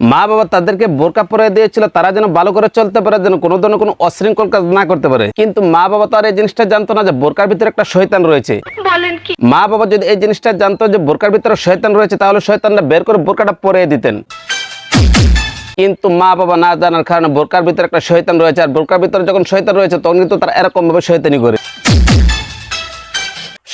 মা বাবা তাদেরকে বোরকা পরে দিয়েছিল তারা যেন ভালো করে চলতে পারে যেন কোনো ধরনের কোনো অশৃঙ্খল কাজ না করতে পারে। কিন্তু মা বাবা তো আর এই জিনিসটা জানতো না যে বোরকার ভিতরে একটা শয়তান রয়েছে। মা বাবা যদি এই জিনিসটা জানতো যে বোরকার ভিতরে শয়তান রয়েছে তাহলে শয়তানটা বের করে বোরকাটা পরে দিতেন। কিন্তু মা বাবা না জানার কারণে বোরকার ভিতরে একটা শয়তান রয়েছে আর বোরকার ভিতরে যখন শয়তান রয়েছে তখন কিন্তু তারা এরকম ভাবে শয়তানি করে।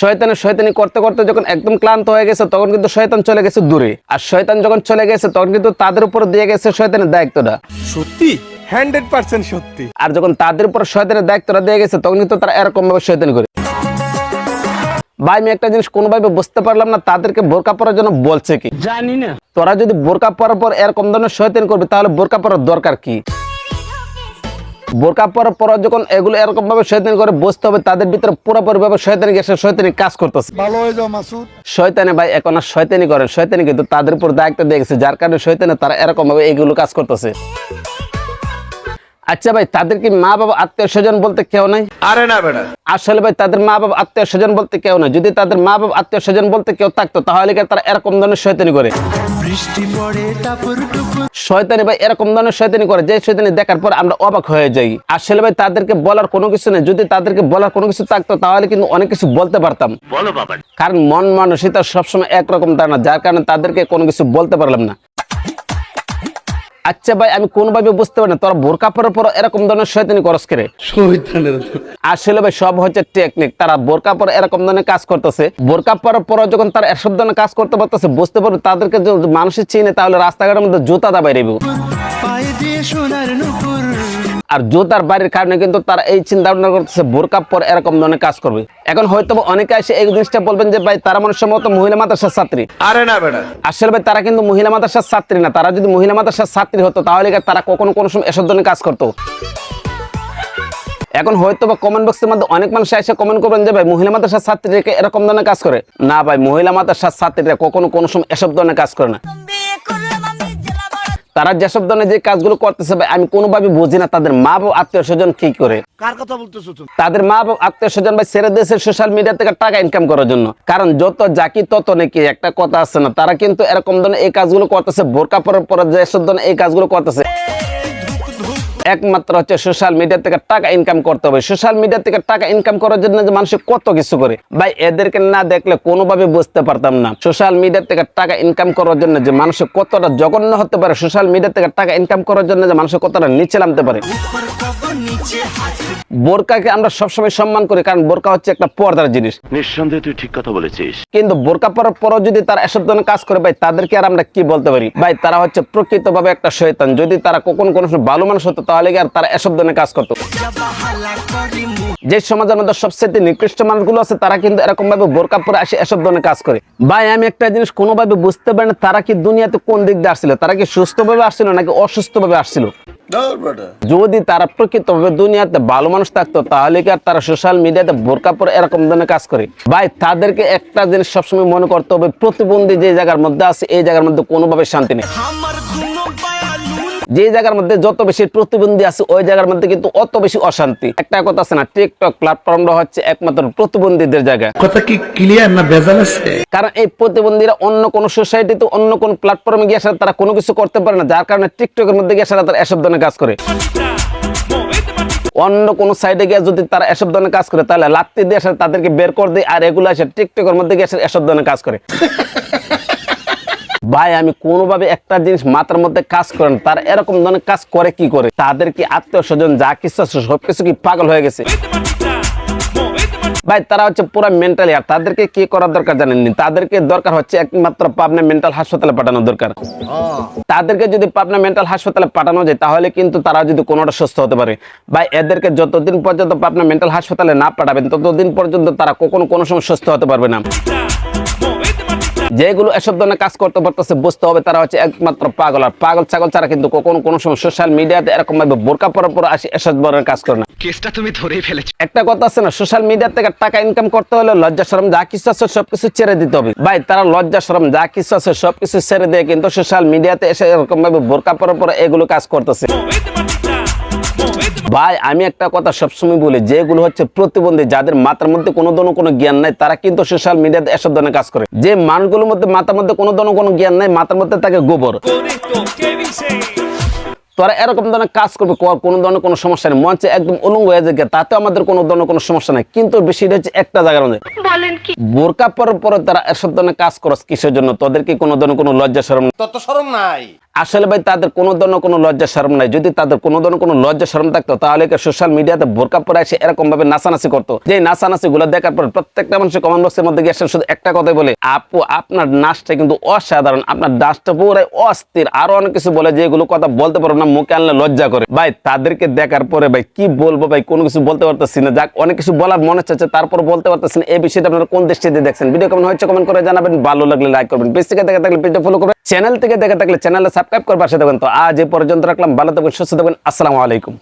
শয়তানের শয়তানি করতে করতে যখন একদম ক্লান্ত হয়ে গেছে তখন কিন্তু শয়তান চলে গেছে দূরে। আর শয়তান যখন চলে গেছে তখন কিন্তু তাদের উপর দিয়ে গেছে শয়তানের দায়িত্বটা। সত্যি? হান্ড্রেড পার্সেন্ট সত্যি। আর যখন তাদের উপর শয়তানের দায়িত্বটা দিয়ে গেছে তখন কিন্তু তারা এরকম ভাবে শয়তানি করে। ভাই আমি একটা জিনিস কোনোভাবে বুঝতে পারলাম না তাদেরকে বোরকা পরার জন্য বলছে কি? জানি না। তোরা যদি বোরকা পরার পর এরকম ধরনের শয়তানি করবি তাহলে বোরকা পরার দরকার কি? বোরকা পরার পর যখন এগুলো এরকম ভাবে শয়তানি করে বুঝতে হবে তাদের ভিতরে পুরোপুরি ভাবে শয়তানি গেছে শয়তানি কাজ করতেছে। ভালো হয়ে যাও মাসুদ। শয়তানে ভাই এখন আর শয়তানি করে শয়তানি কিন্তু তাদের উপর দায়িত্ব দিয়ে গেছে যার কারণে শয়তানে তারা এরকম ভাবে এইগুলো কাজ করতেছে। আচ্ছা ভাই তাদের কি মা বাবা আত্মীয় স্বজন বলতে কেউ নাই? আরে না বেটা। আসলে ভাই তাদের মা বাবা আত্মীয় স্বজন বলতে কেউ নাই। যদি তাদের মা বাবা আত্মীয় স্বজন বলতে কেউ থাকতো তাহলে কি তারা এরকম ধরনের শয়তানি করে? শয়তানি ভাই এরকম ধরনের শয়তানি করে যে শয়তানি দেখার পর আমরা অবাক হয়ে যাই। আসলে ভাই তাদেরকে বলার কোনো কিছু নেই। যদি তাদেরকে বলার কোনো কিছু থাকতো তাহলে কিন্তু অনেক কিছু বলতে পারতাম। বলো বাবা কারণ মন মানসিকতা সবসময় একরকম ধারণা। যার কারণে তাদেরকে কোনো কিছু বলতে পারলাম না। আচ্ছা ভাই আমি কোনোভাবে বুঝতে পারি না তোরা বোরকা পরার পর এরকম ধরনের শয়তানি করস করে আসলে ভাই সব হচ্ছে টেকনিক তারা বোরকা পরে এরকম ধরনের কাজ করতেছে। বোরকা পরার পর যখন তারা এসব ধরনের কাজ করতে পারতেছে বুঝতে পারবে তাদেরকে যদি মানুষের চিনে তাহলে রাস্তাঘাটের মধ্যে জুতা দাবাই রেবে। আর জুতার বাড়ির কারণে কিন্তু তারা এই চিন্তা ভাবনা করতেছে বোরকা পর এরকম ধরনের কাজ করবে। এখন হয়তো অনেকে এসে এই জিনিসটা বলবেন যে ভাই তারা মানুষ সম্ভবত মহিলা মাদ্রাসার ছাত্রী। আরে না বেটা। আসলে ভাই তারা কিন্তু মহিলা মাদ্রাসার ছাত্রী না। তারা যদি মহিলা মাদ্রাসার ছাত্রী হতো তাহলে তারা কখনো কোনো সময় এসব ধরনের কাজ করতো? এখন হয়তো বা কমেন্ট বক্সের মধ্যে অনেক মানুষ এসে কমেন্ট করবেন যে ভাই মহিলা মাদ্রাসার ছাত্রীকে এরকম ধরনের কাজ করে? না ভাই মহিলা মাদ্রাসার ছাত্রীরা কখনো কোনো সময় এসব ধরনের কাজ করে না। তারা যেসব ধরনের যে কাজগুলো করতেছে ভাই আমি কোনোভাবে বুঝি না তাদের মা বাবা আত্মীয় স্বজন কি করে। কার কথা বলতেছো তাদের মা বাবা আত্মীয় স্বজন ভাই ছেড়ে দিয়েছে সোশ্যাল মিডিয়া থেকে টাকা ইনকাম করার জন্য। কারণ যত জাকি তত নাকি একটা কথা আছে না তারা কিন্তু এরকম ধরনের এই কাজগুলো করতেছে বোরকা পরে পরে যেসব ধরনের এই কাজগুলো করতেছে। একমাত্র হচ্ছে সোশ্যাল মিডিয়া থেকে টাকা ইনকাম করতে হবে। সোশ্যাল মিডিয়া থেকে টাকা ইনকাম করার জন্য যে মানুষ কত কিছু করে ভাই এদেরকে না দেখলে কোনোভাবে বুঝতে পারতাম না। সোশ্যাল মিডিয়া থেকে টাকা ইনকাম করার জন্য যে মানুষ কতটা জঘন্য হতে পারে সোশ্যাল মিডিয়া থেকে টাকা ইনকাম করার জন্য যে মানুষ কতটা নিচে নামতে পারে। বোরকাকে আমরা সবসময় সম্মান করি কারণ বোরকা হচ্ছে একটা পর্দার জিনিস। নিঃসন্দেহে তুই ঠিক কথা বলেছিস। কিন্তু বোরকা পরার পরও যদি তারা এসব ধরনের কাজ করে ভাই তাদেরকে আর আমরা কি বলতে পারি? ভাই তারা হচ্ছে প্রকৃতভাবে একটা শয়তান। যদি তারা কখন কোনো ভালো মানুষ হতো তাহলে আর তারা এসব ধরনের কাজ করতো? যে সমাজের মধ্যে সবচেয়ে নিকৃষ্ট মানুষগুলো আছে, তারা কিন্তু এরকম ভাবে বোরকা পরে আসে, এসব ধরনের কাজ করে। ভাই, আমি একটা জিনিস কোনোভাবে বুঝতে পারি না, তারা কি দুনিয়াতে কোন দিক দিয়ে আসছিল? তারা কি সুস্থভাবে আসছিল নাকি অসুস্থভাবে আসছিল? যদি তারা দুনিয়াতে ভালো মানুষ থাকতো, তাহলে কি আর তারা সোশ্যাল মিডিয়াতে বোরকা পরে এরকম ধরনের কাজ করে? ভাই, তাদেরকে একটা জিনিস সবসময় মনে করতে হবে, প্রতিবন্ধী যে জায়গার মধ্যে আছে, এই জায়গার মধ্যে কোনোভাবে শান্তি নেই। যে জায়গার মধ্যে যত বেশি প্রতিবন্ধী আছে ওই জায়গার মধ্যে কিন্তু অত বেশি অশান্তি। একটা কথা আছে না টিকটক প্ল্যাটফর্মটা হচ্ছে একমাত্র প্রতিবন্ধীদের জায়গা। কথা কি ক্লিয়ার না ভেজাল আছে? কারণ এই প্রতিবন্ধীরা অন্য কোনো সোসাইটিতে অন্য কোনো প্ল্যাটফর্মে গিয়ে আসলে তারা কোনো কিছু করতে পারে না যার কারণে টিকটকের মধ্যে গিয়ে আসলে তারা এসব ধরনের কাজ করে। অন্য কোন সাইডে গিয়ে যদি তারা এসব ধরনের কাজ করে তাহলে লাত্তি দিয়ে তাদেরকে বের করে দেয় আর এগুলো আসে টিকটকের মধ্যে গিয়ে আসলে এসব ধরনের কাজ করে। ভাই, আমি কোনোভাবে একটা জিনিস মাথার মধ্যে কাজ করে না। তারা এরকম ধরনের কাজ করে কি করে? তাদের কি আত্মীয় স্বজন যা কিছু আছে সবকিছু কি পাগল হয়ে গেছে? ভাই, তারা হচ্ছে পুরো মেন্টালি আর তাদেরকে কি করার দরকার জানেননি? তাদেরকে দরকার হচ্ছে একমাত্র পাবনা মেন্টাল হাসপাতালে পাঠানো দরকার। তাদেরকে যদি পাবনা মেন্টাল হাসপাতালে পাঠানো যায়, তাহলে কিন্তু তারা যদি কোনোটা সুস্থ হতে পারে। ভাই, এদেরকে যতদিন পর্যন্ত পাবনা মেন্টাল হাসপাতালে না পাঠাবেন, ততদিন পর্যন্ত তারা কখনো কোনো সময় সুস্থ হতে পারবে না। যেগুলো এসব ধরনের কাজ করতে পারতেছে বুঝতে হবে তারা হচ্ছে একমাত্র পাগল। আর পাগল ছাগল ছাড়া কিন্তু কখনো কোনো সময় সোশ্যাল মিডিয়াতে এরকম ভাবে বোরকা পরার পর আসি এসব ধরনের কাজ করে না। কেসটা তুমি ধরেই ফেলেছো। একটা কথা আছে না সোশ্যাল মিডিয়া থেকে টাকা ইনকাম করতে হলে লজ্জা শরম যা কিছু আছে সবকিছু ছেড়ে দিতে হবে। ভাই তারা লজ্জা শরম যা কিছু আছে সবকিছু ছেড়ে দিয়ে কিন্তু সোশ্যাল মিডিয়াতে এসে এরকম ভাবে বোরকা পরার পরে এগুলো কাজ করতেছে। ভাই, আমি একটা কথা সবসময় বলি, যেগুলো হচ্ছে প্রতিবন্ধী, যাদের মাথার মধ্যে কোনো ধরনের কোনো জ্ঞান নাই, তারা কিন্তু সোশ্যাল মিডিয়াতে এসব ধরনের কাজ করে। যে মানুষগুলোর মধ্যে মাথার মধ্যে কোনো ধরনের কোনো জ্ঞান নাই, মাথার মধ্যে তাকে গোবর। তোরা এরকম ধরনের কাজ করবে কোনো ধরনের কোনো সমস্যা নেই। মঞ্চে একদম উলঙ্গ হয়ে যায় তাতে আমাদের কোনো ধরনের কোনো সমস্যা নেই। কিন্তু বেশিটা হচ্ছে একটা জায়গার মধ্যে। বোরকা পরার পরে তারা এসব ধরনের কাজ করস কিসের জন্য? তোদেরকে কোনো ধরনের কোনো লজ্জা শরম তত সরম নাই। আসলে ভাই তাদের কোনো ধরনের কোনো লজ্জা শরম নাই। যদি তাদের কোনো ধরনের কোনো লজ্জা শরম থাকতো তাহলে সোশ্যাল মিডিয়াতে বোরকা পরে এসে এরকম ভাবে নাচানাচি করতো? যে নাচানাচি গুলো দেখার পর প্রত্যেকটা মানুষের কমেন্ট বক্সের মধ্যে গিয়ে শুধু একটা কথাই বলে আপু আপনার নাচটা কিন্তু অসাধারণ। আপনার নাচটা পুরাই অস্থির। আরও অনেক কিছু বলে যে এগুলো কথা বলতে পারব না। মুখে আনলে লজ্জা করে। ভাই, তাদেরকে দেখার পরে, ভাই, কি বলব, ভাই, কোনো কিছু বলতে পারতেছি না। যাক, অনেক কিছু বলার মনে চাচ্ছে তারপর বলতে পারতেছি না। এই বিষয়টা আপনারা কোন দৃষ্টিতে দেখছেন? ভিডিও কেমন হয়েছে কমেন্ট করে জানাবেন। ভালো লাগলে লাইক করবেন। বেশ থেকে দেখা থাকলে পেজটা ফলো করবেন। চ্যানেল থেকে দেখা থাকলে চ্যানেলে সাবস্ক্রাইব করবার সাথে তো আজ এই পর্যন্ত রাখলাম। ভালো থাকবেন, সুস্থ থাকবেন। আসসালামু আলাইকুম।